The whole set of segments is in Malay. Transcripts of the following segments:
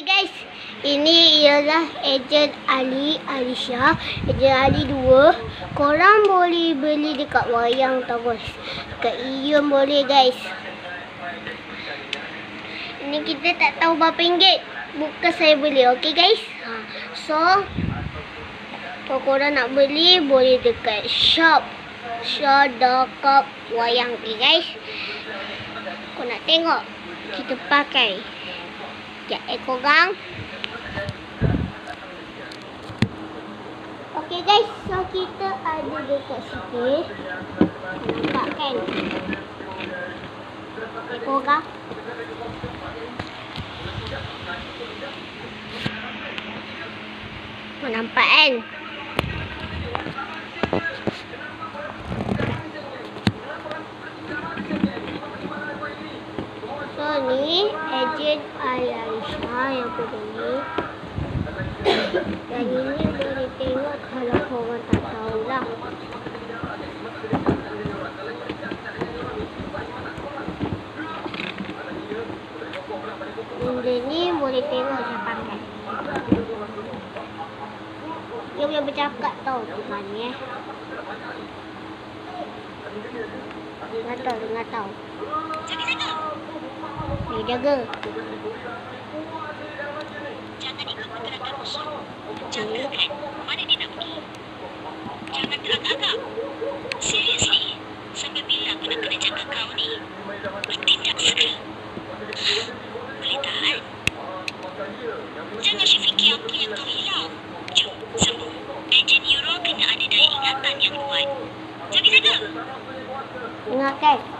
Okay guys, ini ialah ejen Ali Alisha, ejen Ali 2. Korang boleh beli dekat wayang tau guys. Dekat Ion boleh guys. Ini kita tak tahu berapa ringgit. Bukan saya beli, okay guys. Ha. So, kalau korang nak beli, boleh dekat shop. Shop dekat wayang, okay guys. Kau nak tengok, kita pakai. Sekejap eh korang. Okay guys, so kita ada dekat sini. Nampak kan? Korang. Kau nampak kan? So ni ejen Aisyah yang beli. Dan ini boleh tengok kalau korang tak tahulah. Benda ni boleh tengok saya pakai. Dia boleh bercakap tau Tuhan ni eh. Dengar tau, dengar tau. Dia jaga. Jangan ikut pergerakan musuh. Jaga kan mana dia nak pergi. Jangan teragak-agak. Seriously, sampai bila aku nak kena jaga kau ni? Bertindak segera. Boleh tahan? Jangan Syafiq fikir aku yang kau hilang. Jom, semua. Ejen Euro kena ada daya ingatan yang kuat. Jaga-jaga. Dengar kan?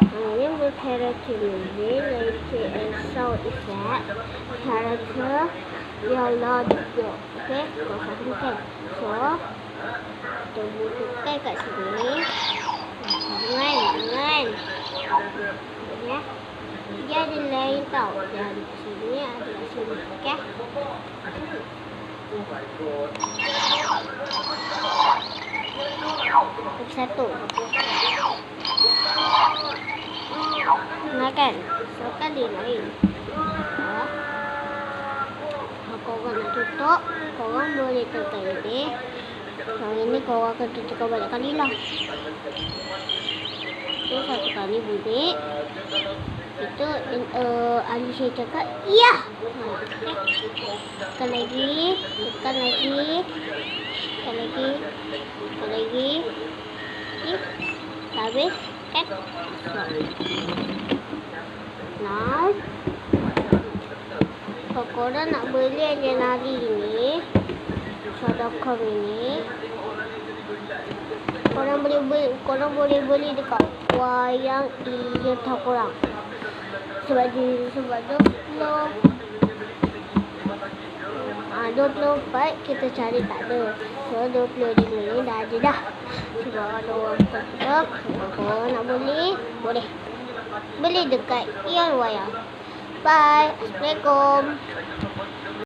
Uh, yang berkarakter movie, later and sound effect, character, yang juga. Okay, kau faham kan? So, kita butuhkan kat sini. Jangan, jangan. Ya. Dia ada lain tau. Dia ada kat sini, ada kat sini. Okay? Lagi satu. Kan? So kan dia lain. Ha? Korang nak tutup, korang boleh tutup ini. Yang ini korang akan tutup balik kali lah. So satu kali bunyi. Itu uh, Alicia cakap, iya. Ha, okay. Tekan lagi, tekan lagi. Tekan lagi, tekan lagi. Okay. Habis kan? Now, kalau korang nak beli yang nari ni, Sadaqah ini, korang boleh beli, korang boleh beli dekat wayang iya tak korang. Sebab di sebab tu belum Ah, 24 kita cari tak ada. So 25 ni dah ada dah. Sebab ada orang. Kalau nak beli, boleh. Beli dekat Ion Wayang. Bye. Assalamualaikum.